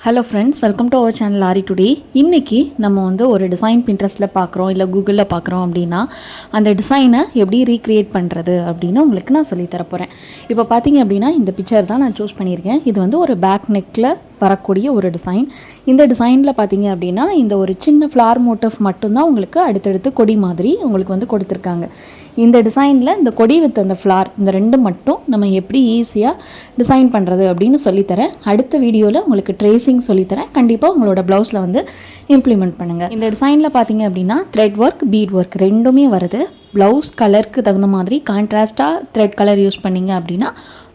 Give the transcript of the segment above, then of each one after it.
Hello friends welcome to our channel Aari today இன்றைக்கி நம்ம வந்து ஒரு டிசைன் பின்ட்ரெஸ்ட்டில் பார்க்குறோம் இல்லை கூகுளில் பார்க்குறோம் அப்படின்னா அந்த டிசைனை எப்படி ரீக்ரியேட் பண்ணுறது அப்படின்னு உங்களுக்கு நான் சொல்லித் போகிறேன் இப்போ பார்த்தீங்க அப்படின்னா இந்த பிக்சர் தான் நான் சூஸ் பண்ணியிருக்கேன். இது வந்து ஒரு பேக் நெக்கில் வரக்கூடிய ஒரு டிசைன் இந்த டிசைனில் பார்த்தீங்க அப்படின்னா இந்த ஒரு சின்ன ஃப்ளார் மோட்டிவ் மட்டும்தான் உங்களுக்கு அடுத்தடுத்து கொடி மாதிரி உங்களுக்கு வந்து கொடுத்துருக்காங்க. இந்த டிசைனில் இந்த கொடி வித் அந்த ஃப்ளார் இந்த ரெண்டு மட்டும் நம்ம எப்படி ஈஸியாக டிசைன் பண்ணுறது அப்படின்னு சொல்லித்தரேன். அடுத்த வீடியோவில் உங்களுக்கு ட்ரேசிங் சொல்லித்தரேன். கண்டிப்பாக உங்களோட ப்ளவுஸில் வந்து இம்ப்ளிமெண்ட் பண்ணுங்கள் இந்த டிசைனில் பார்த்தீங்க அப்படின்னா த்ரெட் ஒர்க் பீட் ஒர்க் ரெண்டுமே வருது. ப்ளவுஸ் கலருக்கு தகுந்த மாதிரி கான்ட்ராஸ்ட்டாக த்ரெட் கலர் யூஸ் பண்ணீங்க அப்படின்னா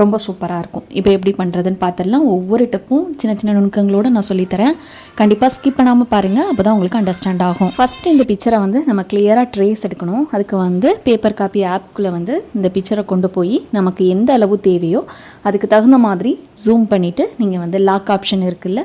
ரொம்ப சூப்பராக இருக்கும். இப்போ எப்படி பண்ணுறதுன்னு பார்த்துடலாம் ஒவ்வொரு டிப்பும் சின்ன சின்ன நுணுக்கங்களோடு நான் சொல்லித்தரேன். கண்டிப்பாக ஸ்கிப் பண்ணாமல் பாருங்கள் அப்போ தான் உங்களுக்கு அண்டர்ஸ்டாண்ட் ஆகும். ஃபஸ்ட்டு இந்த பிக்சரை வந்து நம்ம கிளியராக ட்ரேஸ் எடுக்கணும். அதுக்கு வந்து பேப்பர் காப்பி ஆப்குள்ளே வந்து இந்த பிக்சரை கொண்டு போய் நமக்கு எந்த அளவு தேவையோ அதுக்கு தகுந்த மாதிரி ஜூம் பண்ணிவிட்டு நீங்கள் வந்து லாக் ஆப்ஷன் இருக்குல்ல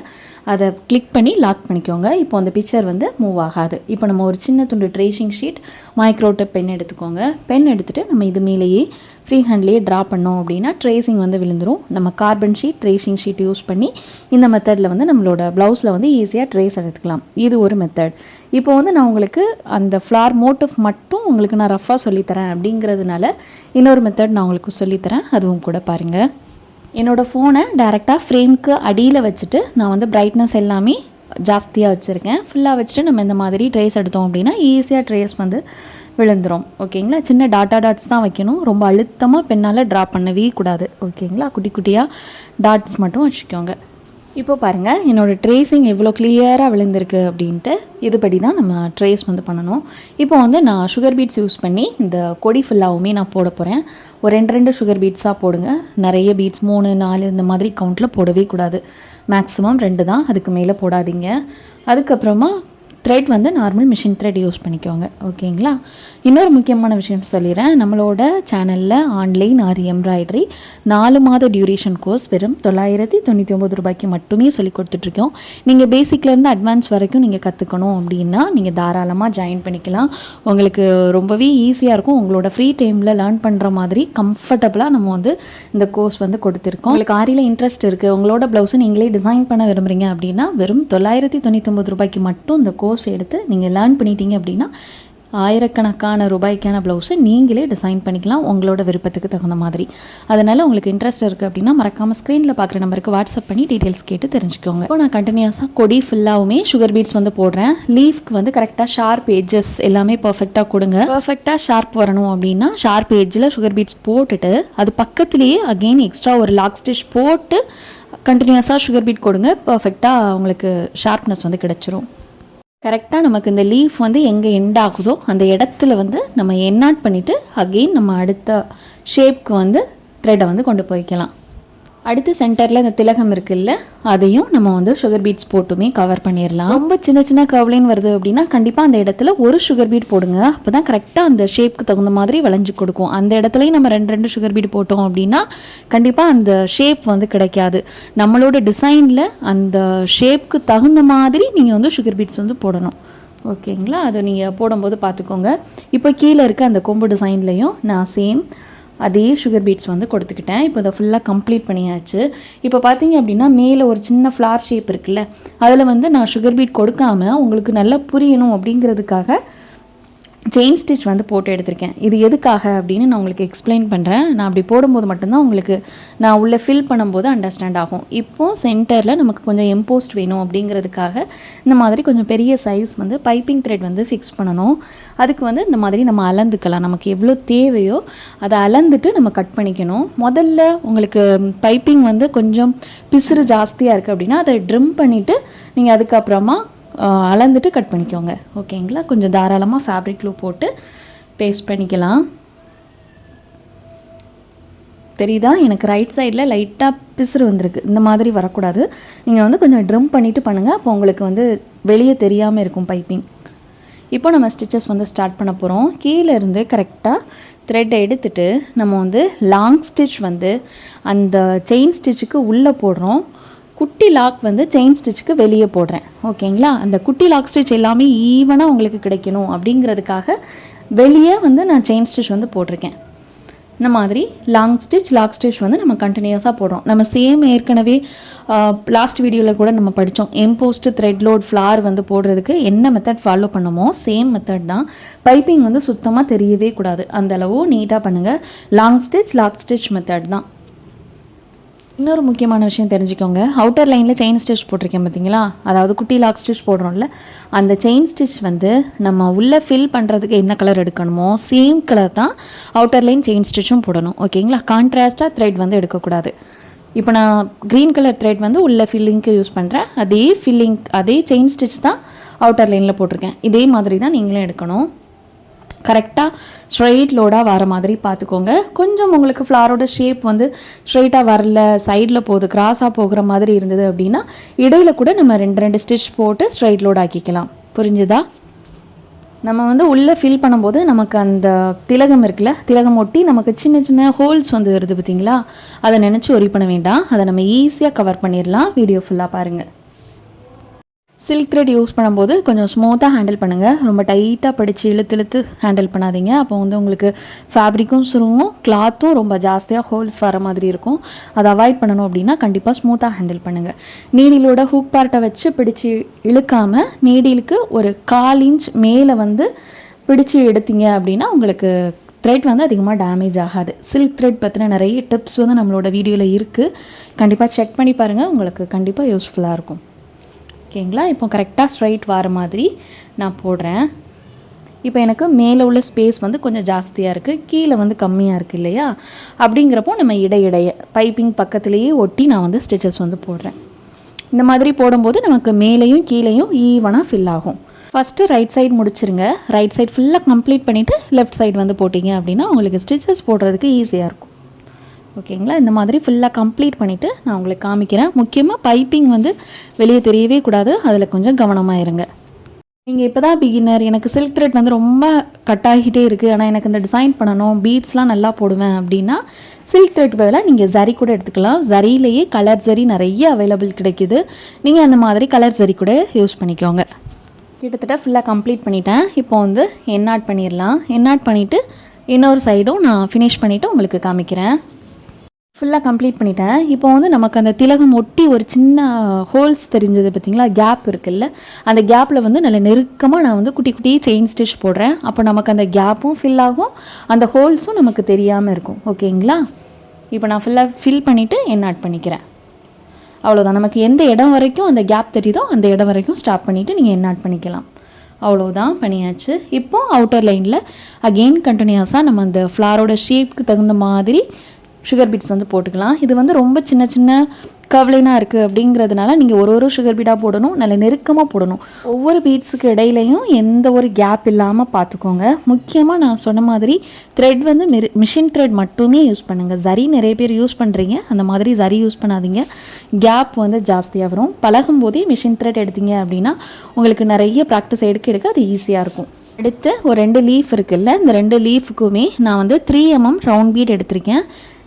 அதை கிளிக் பண்ணி லாக் பண்ணிக்கோங்க. இப்போ அந்த பிக்சர் வந்து மூவ் ஆகாது. இப்போ நம்ம ஒரு சின்ன துண்டு ட்ரேசிங் ஷீட் மைக்ரோட்டப் பென் எடுத்துக்கோங்க. பென் எடுத்துகிட்டு நம்ம இது மேலேயே ஃப்ரீ ஹேண்ட்லேயே ட்ரா பண்ணோம் அப்படின்னா ட்ரேசிங் வந்து விழுந்துடும் நம்ம carbon sheet tracing sheet use பண்ணி இந்த மெத்தடில் வந்து நம்மளோட ப்ளவுஸில் வந்து ஈஸியாக ட்ரேஸ் எடுத்துக்கலாம். இது ஒரு மெத்தட் இப்போ வந்து நான் உங்களுக்கு அந்த ஃப்ளார் மோட்டிவ் மட்டும் உங்களுக்கு நான் ரஃபாக சொல்லித்தரேன் அப்படிங்கிறதுனால இன்னொரு மெத்தட் நான் உங்களுக்கு சொல்லித்தரேன். அதுவும் கூட பாருங்கள் என்னோடய ஃபோனை டேரெக்டாக ஃப்ரேம்க்கு அடியில் வச்சுட்டு நான் வந்து பிரைட்னஸ் எல்லாமே ஜாஸ்தியாக வச்சுருக்கேன். ஃபுல்லாக வச்சுட்டு நம்ம இந்த மாதிரி ட்ரேஸ் எடுத்தோம் அப்படின்னா ஈஸியாக ட்ரேஸ் வந்து விழுந்துரும். ஓகேங்களா சின்ன டாட்டா டாட்ஸ் தான் வைக்கணும். ரொம்ப அழுத்தமாக பெண்ணால் ட்ரா பண்ணவே கூடாது. ஓகேங்களா குட்டி குட்டியாக டாட்ஸ் மட்டும் வச்சுக்கோங்க. இப்போ பாருங்கள் என்னோடய ட்ரேஸிங் எவ்வளோ கிளியராக விழுந்திருக்கு அப்படின்ட்டு இதுபடி தான் நம்ம ட்ரேஸ் வந்து பண்ணணும். இப்போ வந்து நான் சுகர் பீட்ஸ் யூஸ் பண்ணி இந்த கொடி ஃபுல்லாகவுமே நான் போட போகிறேன் ஒரு ரெண்டு ரெண்டு சுகர் பீட்ஸாக போடுங்க. நிறைய பீட்ஸ் மூணு நாலு இந்த மாதிரி கவுண்ட்டில் போடவே கூடாது. மேக்ஸிமம் ரெண்டு தான் அதுக்கு மேலே போடாதீங்க. அதுக்கப்புறமா த்ரெட் வந்து நார்மல் மிஷின் த்ரெட் யூஸ் பண்ணிக்கோங்க. ஓகேங்களா இன்னொரு முக்கியமான விஷயம் சொல்லிடுறேன் நம்மளோட சேனலில் ஆன்லைன் ஆரி எம்ப்ராய்டரி நாலு மாத டியூரேஷன் கோர்ஸ் வெறும் தொள்ளாயிரத்தி தொண்ணூற்றி ஒம்பது ரூபாய்க்கு மட்டுமே சொல்லி கொடுத்துட்ருக்கோம். நீங்கள் பேசிக்லேருந்து அட்வான்ஸ் வரைக்கும் நீங்கள் கற்றுக்கணும் அப்படின்னா நீங்கள் தாராளமாக ஜாயின் பண்ணிக்கலாம். உங்களுக்கு ரொம்பவே ஈஸியாக இருக்கும். உங்களோட ஃப்ரீ டைமில் லேர்ன் பண்ணுற மாதிரி கம்ஃபர்டபுளாக நம்ம வந்து இந்த கோர்ஸ் வந்து கொடுத்துருக்கோம். உங்களுக்கு ஆரியில் இன்ட்ரெஸ்ட் இருக்குது உங்களோட ப்ளவுஸை நீங்களே டிசைன் பண்ண விரும்புகிறீங்க அப்படின்னா வெறும் தொள்ளாயிரத்தி தொண்ணூற்றி ரூபாய்க்கு மட்டும் இந்த கோர்ஸ் எடுத்து நீங்கள் லேர்ன் பண்ணிட்டீங்க அப்படின்னா ஆயிரக்கணக்கான ரூபாய்க்கான ப்ளவுஸை நீங்களே டிசைன் பண்ணிக்கலாம் உங்களோட விருப்பத்துக்கு தகுந்த மாதிரி. அதனால் உங்களுக்கு இன்ட்ரெஸ்ட் இருக்குது அப்படின்னா மறக்காமல் ஸ்க்ரீனில் பார்க்குற நம்பருக்கு வாட்ஸ்அப் பண்ணி டீட்டெயில்ஸ் கேட்டு தெரிஞ்சுக்கோங்க. இப்போ நான் கண்டினியூஸாக கொடி ஃபுல்லாகவுமே சுகர் பீட்ஸ் வந்து போடுறேன். லீஃப்க்கு வந்து கரெக்டாக ஷார்ப் ஏஜஸ் எல்லாமே பர்ஃபெக்டாக கொடுங்க. பர்ஃபெக்டாக ஷார்ப் வரணும் அப்படின்னா ஷார்ப் ஏஜில் சுகர் பீட்ஸ் போட்டுட்டு அது பக்கத்துலேயே அகெயின் எக்ஸ்ட்ரா ஒரு லாக் ஸ்டிச் போட்டு கண்டினியூஸாக சுகர் பீட் கொடுங்க. பர்ஃபெக்டாக உங்களுக்கு ஷார்ப்னஸ் வந்து கிடச்சிரும். கரெக்டாக நமக்கு இந்த லீஃப் வந்து எங்கே எண்ட் ஆகுதோ அந்த இடத்துல வந்து நம்ம என்னாட் பண்ணிவிட்டு அகெயின் நம்ம அடுத்த ஷேப்க்கு வந்து த்ரெட்டை வந்து கொண்டு போய்க்கலாம். அடுத்து சென்டரில் இந்த திலகம் இருக்குல்ல அதையும் நம்ம வந்து சுகர் பீட்ஸ் போட்டுமே கவர் பண்ணிடலாம் ரொம்ப சின்ன சின்ன கர்வ்லைன் வருது அப்படின்னா கண்டிப்பாக அந்த இடத்துல ஒரு சுகர் பீட் போடுங்க. அப்போ தான் கரெக்டாக அந்த ஷேப்க்கு தகுந்த மாதிரி வளைஞ்சு கொடுக்கும். அந்த இடத்துலையும் நம்ம ரெண்டு ரெண்டு சுகர் பீட் போட்டோம் அப்படின்னா கண்டிப்பாக அந்த ஷேப் வந்து கிடைக்காது. நம்மளோட டிசைனில் அந்த ஷேப்க்கு தகுந்த மாதிரி நீங்கள் வந்து சுகர் பீட்ஸ் வந்து போடணும். ஓகேங்களா அதை நீங்கள் போடும்போது பார்த்துக்கோங்க. இப்போ கீழே இருக்க அந்த கொம்பு டிசைன்லேயும் நான் சேம் அதே சுகர் பீட்ஸ் வந்து கொடுத்துக்கிட்டேன். இப்போ இதை ஃபுல்லாக கம்ப்ளீட் பண்ணியாச்சு. இப்போ பார்த்தீங்க அப்படின்னா மேலே ஒரு சின்ன ஃப்ளார் ஷேப் இருக்குல்ல அதில் வந்து நான் சுகர் பீட் கொடுக்காம உங்களுக்கு நல்லா புரியணும் அப்படிங்கிறதுக்காக செயின் ஸ்டிச் வந்து போட்டு எடுத்திருக்கேன். இது எதுக்காக அப்படின்னு நான் உங்களுக்கு எக்ஸ்பிளைன் பண்ணுறேன் நான் அப்படி போடும்போது மட்டும்தான் உங்களுக்கு நான் உள்ளே ஃபில் பண்ணும்போது அண்டர்ஸ்டாண்ட் ஆகும். இப்போது சென்டரில் நமக்கு கொஞ்சம் எம்போஸ்ட் வேணும் அப்படிங்கிறதுக்காக இந்த மாதிரி கொஞ்சம் பெரிய சைஸ் வந்து பைப்பிங் த்ரெட் வந்து ஃபிக்ஸ் பண்ணணும். அதுக்கு வந்து இந்த மாதிரி நம்ம அளந்துக்கலாம். நமக்கு எவ்வளோ தேவையோ அதை அளந்துட்டு நம்ம கட் பண்ணிக்கணும். முதல்ல உங்களுக்கு பைப்பிங் வந்து கொஞ்சம் பிசுறு ஜாஸ்தியாக இருக்குது அப்படின்னா அதை ட்ரிம் பண்ணிவிட்டு நீங்கள் அதுக்கப்புறமா அளந்துட்டு கட் பண்ணிக்கோங்க. ஓகேங்களா? கொஞ்சம் தாராளமாக ஃபேப்ரிக் க்ளூ போட்டு பேஸ்ட் பண்ணிக்கலாம். தெரியுதா? எனக்கு ரைட் சைடில் லைட்டாக பிசுறு வந்திருக்கு. இந்த மாதிரி வரக்கூடாது. நீங்கள் வந்து கொஞ்சம் ட்ரம் பண்ணிவிட்டு பண்ணுங்கள் அப்போ உங்களுக்கு வந்து வெளியே தெரியாமல் இருக்கும் பைப்பிங் இப்போ நம்ம ஸ்டிச்சஸ் வந்து ஸ்டார்ட் பண்ண போகிறோம் கீழே இருந்து கரெக்டாக த்ரெட்டை எடுத்துட்டு நம்ம வந்து லாங் ஸ்டிச் வந்து அந்த செயின் ஸ்டிச்சுக்கு உள்ளே போடுறோம். குட்டி லாக் வந்து செயின் ஸ்டிச்சுக்கு வெளியே போடுறேன். ஓகேங்களா? அந்த குட்டி லாக் ஸ்டிச் எல்லாமே ஈவனாக உங்களுக்கு கிடைக்கணும் அப்படிங்கிறதுக்காக வெளியே வந்து நான் செயின் ஸ்டிச் வந்து போட்டிருக்கேன். இந்த மாதிரி லாங் ஸ்டிச் லாக் ஸ்டிச் வந்து நம்ம கண்டினியூஸாக போடுறோம். நம்ம சேம் ஏற்கனவே லாஸ்ட் வீடியோவில் கூட நம்ம படித்தோம். எம்போஸ்ட் த்ரெட் லோட் ஃப்ளார் வந்து போடுறதுக்கு என்ன மெத்தட் ஃபாலோ பண்ணமோ சேம் மெத்தட் தான். பைப்பிங் வந்து சுத்தமாக தெரியவே கூடாது. அந்த அளவு நீட்டாக பண்ணுங்கள் long stitch lock stitch method தான். இன்னொரு முக்கியமான விஷயம் தெரிஞ்சுக்கோங்க. அவுட்டர் லைனில் செயின் ஸ்டிச் போட்டிருக்கேன் பார்த்தீங்களா அதாவது குட்டி லாக் ஸ்டிச் போடுறோம்ல. அந்த செயின் ஸ்டிச் வந்து நம்ம உள்ளே ஃபில் பண்ணுறதுக்கு என்ன கலர் எடுக்கணுமோ சேம் கலர் தான் அவுட்டர் லைன் செயின் ஸ்டிச்சும் போடணும். ஓகேங்களா கான்ட்ராஸ்ட்டாக த்ரெட் வந்து எடுக்கக்கூடாது. இப்போ நான் க்ரீன் கலர் த்ரெட் வந்து உள்ளே ஃபில்லிங்க்கு யூஸ் பண்ணுறேன் அதே ஃபில்லிங் அதே செயின் ஸ்டிச் தான் அவுட்டர் லைனில் போட்டிருக்கேன். இதே மாதிரி தான் நீங்களும் எடுக்கணும். கரெக்டாக ஸ்ட்ரெயிட் லோடாக வர மாதிரி பார்த்துக்கோங்க. கொஞ்சம் உங்களுக்கு ஃப்ளாரோட ஷேப் வந்து ஸ்ட்ரெயிட்டாக வரல சைடில் போகுது கிராஸாக போகிற மாதிரி இருந்தது அப்படின்னா இடையில கூட நம்ம ரெண்டு ரெண்டு ஸ்டிச் போட்டு ஸ்ட்ரெயிட் லோட் ஆக்கிக்கலாம். புரிஞ்சுதா? நம்ம வந்து உள்ளே ஃபில் பண்ணும்போது நமக்கு அந்த திலகம் இருக்குல்ல திலகம் ஒட்டி நமக்கு சின்ன சின்ன ஹோல்ஸ் வந்து வருது பார்த்தீங்களா? அதை நினச்சி ஒரி பண்ண வேண்டாம். அதை நம்ம ஈஸியாக கவர் பண்ணிடலாம். வீடியோ ஃபுல்லாக பாருங்கள் சில்க் த்ரெட் யூஸ் பண்ணும்போது கொஞ்சம் ஸ்மூத்தாக ஹேண்டில் பண்ணுங்கள் ரொம்ப டைட்டாக படித்து இழுத்து இழுத்து ஹேண்டில் பண்ணாதீங்க. அப்போ வந்து உங்களுக்கு ஃபேப்ரிக்கும் சுருங்கும் கிளாத்தும் ரொம்ப ஜாஸ்தியாக ஹோல்ஸ் வர மாதிரி இருக்கும். அதை அவாய்ட் பண்ணணும் அப்படின்னா கண்டிப்பாக ஸ்மூத்தாக ஹேண்டில் பண்ணுங்கள் நீடிலோட ஹூக் பார்ட்டை வச்சு பிடிச்சி இழுக்காமல் நீடிலுக்கு ஒரு கால் இன்ச் மேலே வந்து பிடிச்சி எடுத்தீங்க அப்படின்னா உங்களுக்கு த்ரெட் வந்து அதிகமாக டேமேஜ் ஆகாது. சில்க் த்ரெட் பற்றின நிறைய டிப்ஸ் வந்து நம்மளோட வீடியோவில் இருக்குது கண்டிப்பாக செக் பண்ணி பாருங்கள் உங்களுக்கு கண்டிப்பாக யூஸ்ஃபுல்லாக இருக்கும். ஓகேங்களா? இப்போ கரெக்டாக ஸ்ட்ரைட் வர மாதிரி நான் போடுறேன். இப்போ எனக்கு மேலே உள்ள ஸ்பேஸ் வந்து கொஞ்சம் ஜாஸ்தியாக இருக்குது கீழே வந்து கம்மியாக இருக்குது இல்லையா? அப்படிங்கிறப்போ நம்ம இடையிடைய பைப்பிங் பக்கத்துலேயே ஒட்டி நான் வந்து ஸ்டிச்சஸ் வந்து போடுறேன். இந்த மாதிரி போடும்போது நமக்கு மேலேயும் கீழேயும் ஈவனாக ஃபில் ஆகும். ஃபஸ்ட்டு ரைட் சைடு முடிச்சிருங்க. ரைட் சைடு ஃபுல்லாக கம்ப்ளீட் பண்ணிவிட்டு லெஃப்ட் சைடு வந்து போட்டிங்க அப்படின்னா உங்களுக்கு ஸ்டிச்சஸ் போடுறதுக்கு ஈஸியாக இருக்கும். ஓகேங்களா? இந்த மாதிரி ஃபுல்லாக கம்ப்ளீட் பண்ணிவிட்டு நான் உங்களுக்கு காமிக்கிறேன். முக்கியமாக பைப்பிங் வந்து வெளியே தெரியவே கூடாது. அதில் கொஞ்சம் கவனமாக இருங்க. நீங்கள் இப்போ தான் பிகினர் எனக்கு சில்க் த்ரெட் வந்து ரொம்ப கட் ஆகிட்டே இருக்குது ஆனால் எனக்கு இந்த டிசைன் பண்ணணும் பீட்ஸ்லாம் நல்லா போடுவேன் அப்படின்னா சில்க் த்ரெட் பதிலாக நீங்கள் ஜரி கூட எடுத்துக்கலாம். ஜரியிலேயே கலர் ஜரி நிறைய அவைலபிள் கிடைக்குது. நீங்கள் அந்த மாதிரி கலர் ஜரி கூட யூஸ் பண்ணிக்கோங்க. கிட்டத்தட்ட ஃபுல்லாக கம்ப்ளீட் பண்ணிட்டேன். இப்போ வந்து என்னாட் பண்ணிடலாம். என்னாட் பண்ணிவிட்டு இன்னொரு சைடும் நான் ஃபினிஷ் பண்ணிவிட்டு உங்களுக்கு காமிக்கிறேன். ஃபுல்லாக கம்ப்ளீட் பண்ணிட்டேன். இப்போ வந்து நமக்கு அந்த திலகம் ஒட்டி ஒரு சின்ன ஹோல்ஸ் தெரிஞ்சது பார்த்தீங்களா? கேப் இருக்குல்ல? அந்த கேப்பில் வந்து நல்ல நெருக்கமாக நான் வந்து குட்டி குட்டி செயின் ஸ்டிச் போடுறேன். அப்போ நமக்கு அந்த கேப்பும் ஃபில் ஆகும். அந்த ஹோல்ஸும் நமக்கு தெரியாமல் இருக்கும். ஓகேங்களா? இப்போ நான் ஃபுல்லாக ஃபில் பண்ணிவிட்டு என்ன ஆட் பண்ணிக்கிறேன்? அவ்வளோதான் நமக்கு எந்த இடம் வரைக்கும் அந்த கேப் தெரியுதோ அந்த இடம் வரைக்கும் ஸ்டாப் பண்ணிவிட்டு நீங்கள் என்ன ஆட் பண்ணிக்கலாம். அவ்வளோதான் பண்ணியாச்சு. இப்போ அவுட்டர் லைனில் அகெயின் கண்டினியூஸாக நம்ம அந்த ஃப்ளாரோட ஷேப்க்கு தகுந்த மாதிரி சுகர் பீட்ஸ் வந்து போட்டுக்கலாம். இது வந்து ரொம்ப சின்ன சின்ன கவலைனாக இருக்குது அப்படிங்கிறதுனால நீங்கள் ஒரு ஒரு சுகர் பீடாக போடணும் நல்ல நெருக்கமாக போடணும். ஒவ்வொரு பீட்ஸுக்கு இடையிலையும் எந்த ஒரு கேப் இல்லாமல் பார்த்துக்கோங்க முக்கியமாக நான் சொன்ன மாதிரி த்ரெட் வந்து மிரி மிஷின் த்ரெட் மட்டுமே யூஸ் பண்ணுங்கள் சரி நிறைய பேர் யூஸ் பண்ணுறீங்க அந்த மாதிரி சரி யூஸ் பண்ணாதீங்க. கேப் வந்து ஜாஸ்தியாக வரும். பழகும் போதே மிஷின் த்ரெட் எடுத்தீங்க அப்படின்னா உங்களுக்கு நிறைய ப்ராக்டிஸ் எடுக்க எடுக்க அது ஈஸியாக இருக்கும். அடுத்து ஒரு ரெண்டு லீஃப் இருக்குல்ல இந்த ரெண்டு லீஃபுக்குமே நான் வந்து த்ரீ எம்எம் ரவுண்ட் பீட் எடுத்திருக்கேன்.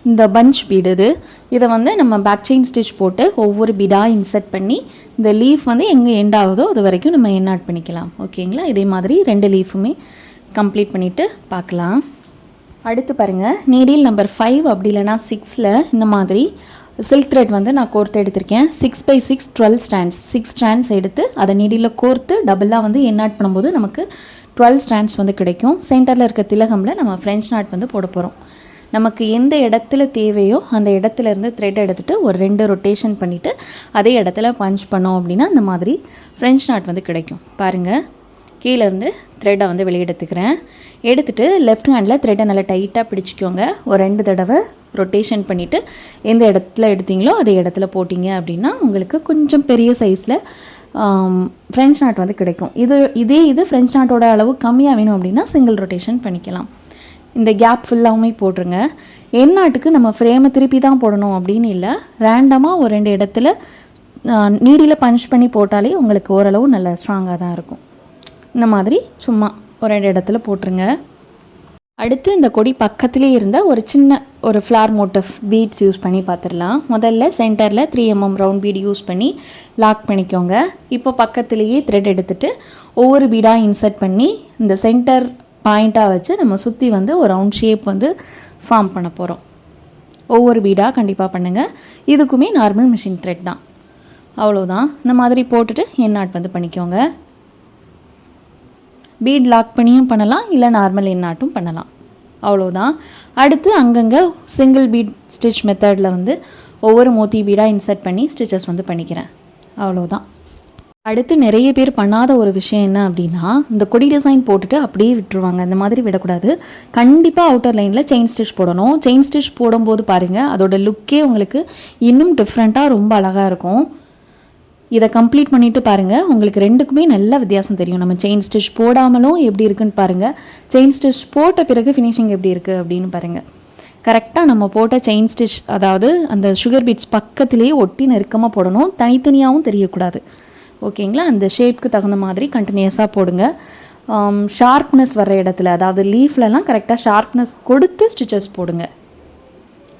இந்த பஞ்ச் பீடு இது இதை வந்து நம்ம பேக் செயின் ஸ்டிச் போட்டு ஒவ்வொரு பீடாக இன்சர்ட் பண்ணி இந்த லீஃப் வந்து எங்கே எண்ட் ஆகுதோ அது வரைக்கும் நம்ம என் ஆட் பண்ணிக்கலாம். ஓகேங்களா இதே மாதிரி ரெண்டு லீஃபுமே கம்ப்ளீட் பண்ணிவிட்டு பார்க்கலாம். அடுத்து பாருங்கள் நீடில் நம்பர் ஃபைவ் அப்படி இல்லைனா சிக்ஸில் இந்த மாதிரி சில்க் த்ரெட் வந்து நான் கோர்த்து எடுத்திருக்கேன். Six by six twelve strands six strands எடுத்து அதை நீடியில் கோர்த்து டபுளாக வந்து என் ஆட் பண்ணும்போது நமக்கு டுவெல் ஸ்டாண்ட்ஸ் வந்து கிடைக்கும். சென்டரில் இருக்க திலகமில் நம்ம ஃப்ரெஞ்ச் நாட் வந்து போட போகிறோம் நமக்கு எந்த இடத்துல தேவையோ அந்த இடத்துல இருந்து த்ரெட் எடுத்துகிட்டு ஒரு ரெண்டு ரொட்டேஷன் பண்ணிவிட்டு அதே இடத்துல பஞ்ச் பண்ணோம் அப்படின்னா அந்த மாதிரி ஃப்ரெஞ்ச் நாட் வந்து கிடைக்கும். பாருங்கள் கீழேருந்து த்ரெட்டை வந்து வெளியே எடுத்துக்கிறேன் எடுத்துகிட்டு லெஃப்ட் ஹேண்டில் த்ரெட்டை நல்லா டைட்டாக பிடிச்சிக்கோங்க. ஒரு ரெண்டு தடவை ரொட்டேஷன் பண்ணிவிட்டு எந்த இடத்துல எடுத்தீங்களோ அதே இடத்துல போட்டிங்க அப்படின்னா உங்களுக்கு கொஞ்சம் பெரிய சைஸில் ஃப்ரெஞ்ச் நாட் வந்து கிடைக்கும். இது இதே இது ஃப்ரெஞ்ச் நாட்டோட அளவு கம்மியாக வேணும் அப்படின்னா சிங்கிள் ரொட்டேஷன் பண்ணிக்கலாம். இந்த கேப் ஃபுல்லாகவுமே போட்டுருங்க. எந்நாட்டுக்கு நம்ம ஃப்ரேமை திருப்பி தான் போடணும் அப்படின்னு இல்லை. ரேண்டமாக ஒரு ரெண்டு இடத்துல நீடியில் பஞ்ச் பண்ணி போட்டாலே உங்களுக்கு ஓரளவு நல்ல ஸ்ட்ராங்காக தான் இருக்கும். இந்த மாதிரி சும்மா ஒரு ரெண்டு இடத்துல போட்டுருங்க. அடுத்து இந்த கொடி பக்கத்துலேயே இருந்த ஒரு சின்ன ஒரு ஃப்ளார் மோட்டிவ் பீட்ஸ் யூஸ் பண்ணி பார்த்துடலாம். முதல்ல சென்டரில் three MM round bead use பண்ணி லாக் பண்ணிக்கோங்க. இப்போ பக்கத்துலேயே த்ரெட் எடுத்துகிட்டு ஒவ்வொரு பீடாக இன்சர்ட் பண்ணி இந்த சென்டர் பாயிண்ட்டாக வச்சு நம்ம சுற்றி வந்து ஒரு ரவுண்ட் ஷேப் வந்து ஃபார்ம் பண்ண போகிறோம் ஒவ்வொரு பீடாக கண்டிப்பாக பண்ணுங்கள் இதுக்குமே நார்மல் மிஷின் த்ரெட் தான். அவ்வளோதான் இந்த மாதிரி போட்டுட்டு என் நாட் வந்து பண்ணிக்கோங்க. பீட் லாக் பண்ணியும் பண்ணலாம் இல்லை நார்மல் என் நாட்டும் பண்ணலாம். அவ்வளோதான் அடுத்து அங்கங்கே சிங்கிள் பீட் ஸ்டிச் மெத்தடில் வந்து ஒவ்வொரு மோத்தி பீடாக இன்சர்ட் பண்ணி ஸ்டிச்சஸ் வந்து பண்ணிக்கிறேன். அவ்வளோதான் அடுத்து நிறைய பேர் பண்ணாத ஒரு விஷயம் என்ன அப்படின்னா இந்த கொடி டிசைன் போட்டுட்டு அப்படியே விட்டுருவாங்க. இந்த மாதிரி விடக்கூடாது. கண்டிப்பாக அவுட்டர் லைனில் செயின் ஸ்டிச் போடணும். செயின் ஸ்டிச் போடும்போது பாருங்கள் அதோட லுக்கே உங்களுக்கு இன்னும் டிஃப்ரெண்ட்டாக ரொம்ப அழகாக இருக்கும். இதை கம்ப்ளீட் பண்ணிவிட்டு பாருங்கள் உங்களுக்கு ரெண்டுக்குமே நல்ல வித்தியாசம் தெரியும். நம்ம செயின் ஸ்டிச் போடாமலும் எப்படி இருக்குன்னு பாருங்கள் செயின் ஸ்டிச் போட்ட பிறகு ஃபினிஷிங் எப்படி இருக்குது அப்படின்னு பாருங்கள் கரெக்டாக நம்ம போட்ட செயின் ஸ்டிச் அதாவது அந்த சுகர் பீட்ஸ் பக்கத்துலேயே ஒட்டி நெருக்கமாக போடணும். தனித்தனியாகவும் தெரியக்கூடாது. ஓகேங்களா? அந்த ஷேப்க்கு தகுந்த மாதிரி கண்டினியூஸாக போடுங்க. Um, ஷார்ப்னஸ் வர இடத்துல அதாவது லீஃப்லலாம் கரெக்டாக ஷார்ப்னஸ் கொடுத்து ஸ்டிச்சஸ் போடுங்க.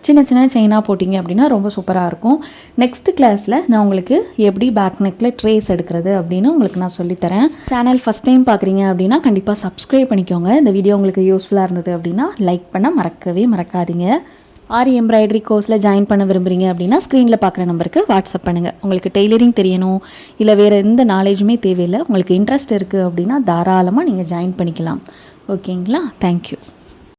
சின்ன சின்ன செயினாக போட்டிங்க அப்படின்னா ரொம்ப சூப்பராக இருக்கும். நெக்ஸ்ட் கிளாஸில் நான் உங்களுக்கு எப்படி பேக் நெக்கில் ட்ரேஸ் எடுக்கிறது அப்படின்னு உங்களுக்கு நான் சொல்லித்தரேன் சேனல் ஃபஸ்ட் டைம் பார்க்குறீங்க அப்படின்னா கண்டிப்பாக சப்ஸ்கிரைப் பண்ணிக்கோங்க. இந்த வீடியோ உங்களுக்கு யூஸ்ஃபுல்லாக இருந்தது அப்படின்னா லைக் பண்ண மறக்கவே மறக்காதீங்க. ஆரி எம்ப்ராய்டரி கோர்ஸில் ஜாயின் பண்ண விரும்புகிறீங்க அப்படின்னா ஸ்க்ரீனில் பார்க்குற நம்பருக்கு வாட்ஸ்அப் பண்ணுங்கள் உங்களுக்கு டெய்லரிங் தெரியணும். இல்லை வேறு எந்த நாலேஜுமே தேவையில்லை. உங்களுக்கு இன்ட்ரெஸ்ட் இருக்குது அப்படின்னா தாராளமாக நீங்கள் ஜாயின் பண்ணிக்கலாம். ஓகேங்களா தேங்க்யூ